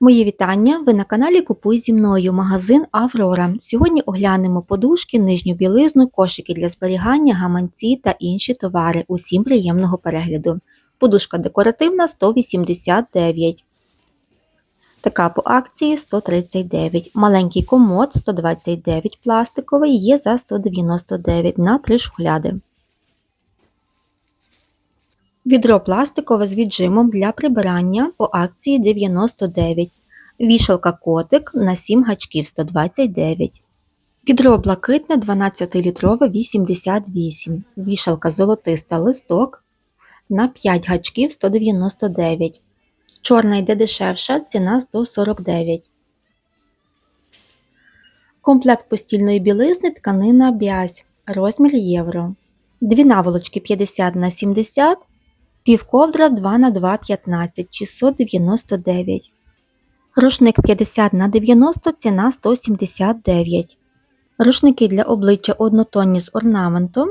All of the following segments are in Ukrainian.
Мої вітання! Ви на каналі Купуй зі мною магазин Аврора. Сьогодні оглянемо подушки, нижню білизну, кошики для зберігання, гаманці та інші товари. Усім приємного перегляду. Подушка декоративна 189. Така по акції 139. Маленький комод 129 пластиковий є за 199 на 3 шухляди. Відро пластикове з віджимом для прибирання по акції 99. Вішалка котик на 7 гачків 129. Відро блакитне 12-літрове 88. Вішалка золотиста листок на 5 гачків 199. Чорна йде дешевша, ціна 149. Комплект постільної білизни тканина бязь. Розмір євро. Дві наволочки 50 на 70 Півковдра 2 на 2 15 699. Рушник 50 на 90 ціна 179. Рушники для обличчя однотонні з орнаментом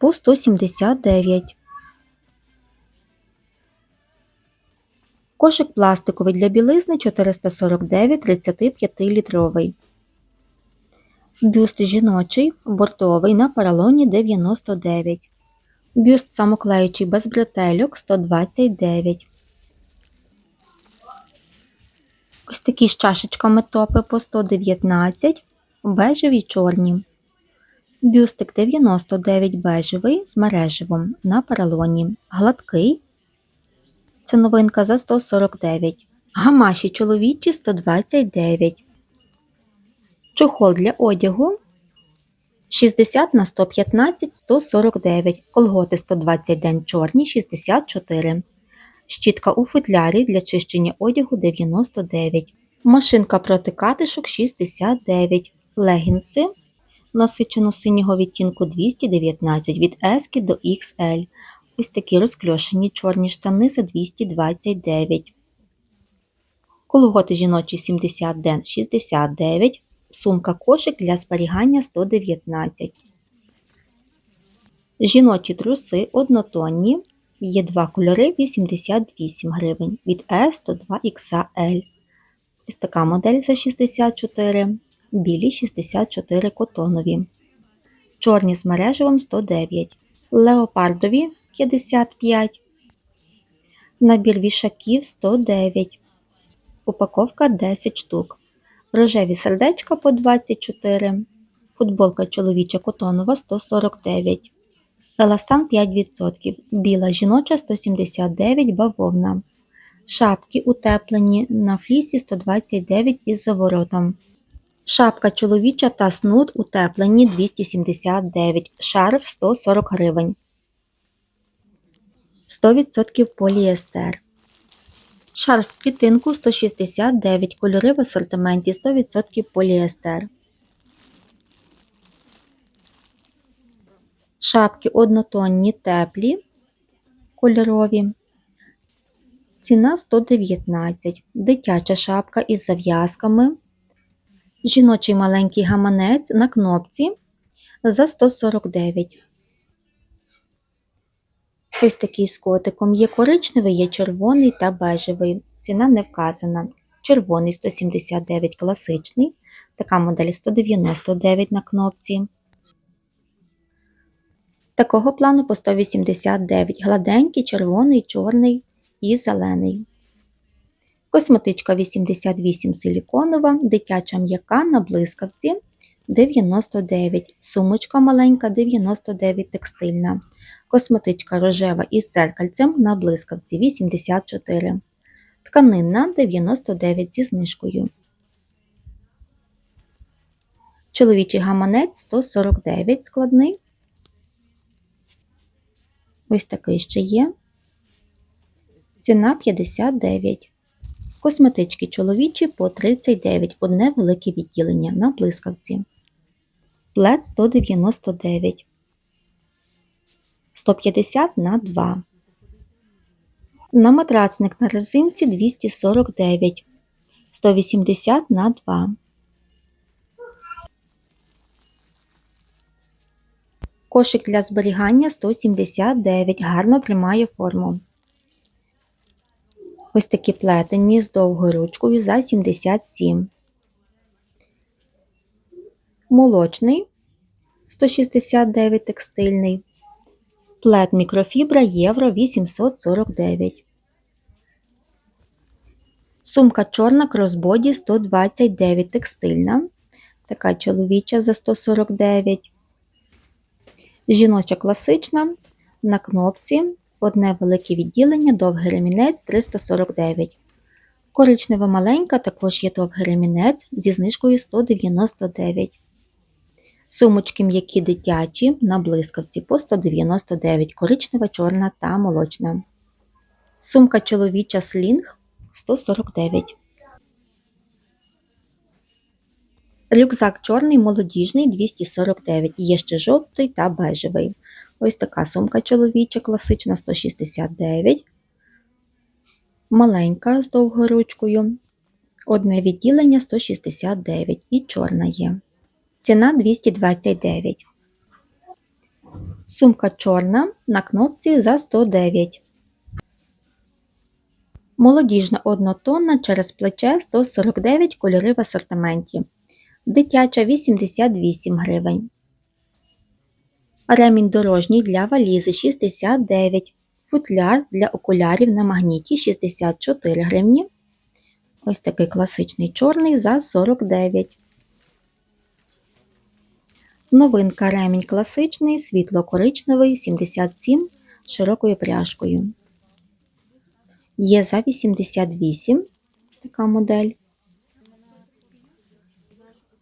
по 179. Кошик пластиковий для білизни 449 35 літровий. Бюст жіночий бортовий на поролоні 99. Бюст самоклеючий без бретельок 129. Ось такі з чашечками топи по 119, бежеві чорні. Бюстик 99 бежевий з мереживом на поролоні. Гладкий. Це новинка за 149. Гамаші чоловічі 129. Чохол для одягу 60 на 115 149, колготи 120 день чорні 64, щітка у футлярі для чищення одягу 99, машинка проти катишок 69, легінси насичено синього відтінку 219 від S до XL. Ось такі розкльошені чорні штани за 229. Колготи жіночі 70 ден 69 Сумка кошик для зберігання 119. Жіночі труси однотонні. Є два кольори 88 гривень від S до 2XL. Ось така модель за 64, білі 64 котонові. Чорні з мережевим 109, леопардові 55, набір вішаків 109, упаковка 10 штук рожеві сердечка по 24, футболка чоловіча котонова 149, еластан 5%, біла жіноча 179 бавовна, шапки утеплені на флісі 129 із заворотом. Шапка чоловіча та снуд утеплені 279, шарф 140 гривень. 100% поліестер. Шарф в клітинку 169 кольори в асортименті 100% поліестер. Шапки однотонні теплі кольорові. Ціна 119. Дитяча шапка із зав'язками. Жіночий маленький гаманець на кнопці за 149. Ось такий з котиком є коричневий, є червоний та бежевий. Ціна не вказана. Червоний 179 класичний, така модель 199 на кнопці. Такого плану по 189 гладенький, червоний, чорний і зелений. Косметичка 88 силіконова, дитяча м'яка на блискавці 99, сумочка маленька 99 текстильна косметичка рожева із дзеркальцем на блискавці 84, тканинна 99 зі знижкою. Чоловічий гаманець 149 складний. Ось такий ще є. Ціна 59. Косметички чоловічі по 39, одне велике відділення на блискавці. Плед 199. 150 на 2. На матрацник на резинці 249, 180 на 2. Кошик для зберігання 179, гарно тримає форму. Ось такі плетені з довгою ручкою за 77. Молочний 169 текстильний. Плет мікрофібра євро 849. Сумка чорна кросбоді 129 текстильна. Така чоловіча за 149. Жіноча класична на кнопці. Одне велике відділення, довгий ремінець 349. Коричнева маленька також є довгий ремінець зі знижкою 199. Сумочки м'які дитячі на блискавці по 199, коричнева, чорна та молочна. Сумка чоловіча слінг 149. Рюкзак чорний молодіжний 249. Є ще жовтий та бежевий. Ось така сумка чоловіча класична 169. Маленька з довгою ручкою. Одне відділення 169 і чорна є. Ціна 229. Сумка чорна на кнопці за 109. Молодіжна однотонна через плече 149 кольори в асортименті. Дитяча 88 гривень. Ремінь дорожній для валізи 69. Футляр для окулярів на магніті 64 гривні. Ось такий класичний чорний за 49. Новинка ремінь класичний, світло-коричневий 77 з широкою пряжкою. Є за 88 така модель.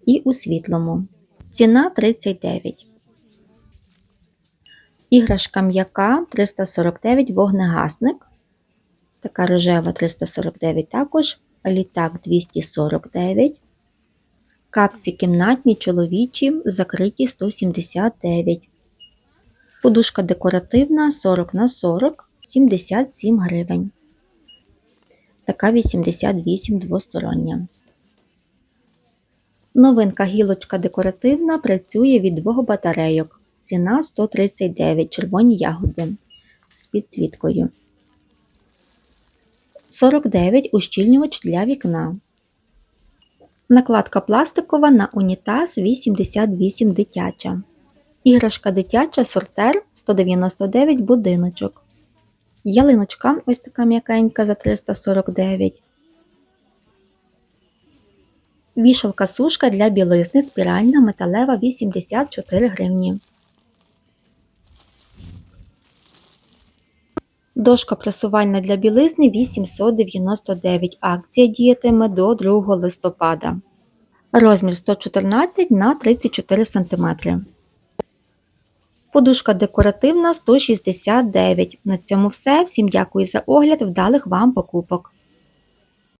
І у світлому. Ціна 39. Іграшка м'яка 349 вогнегасник. Така рожева 349 також. Літак 249. Капці кімнатні чоловічі закриті 179. Подушка декоративна 40 на 40 77 гривень. Така 88 двостороння. Новинка гілочка декоративна працює від двох батарейок. Ціна 139 червоні ягоди з підсвіткою. 49 ущільнювач для вікна. Накладка пластикова на унітаз 88 дитяча. Іграшка дитяча сортер 199 будиночок. Ялиночка ось така м'якенька за 349. Вішалка сушка для білизни спіральна металева 84 гривні. Дошка пресувальна для білизни 899. Акція діятиме до 2 листопада. Розмір 114 на 34 см. Подушка декоративна 169. На цьому все. Всім дякую за огляд. Вдалих вам покупок.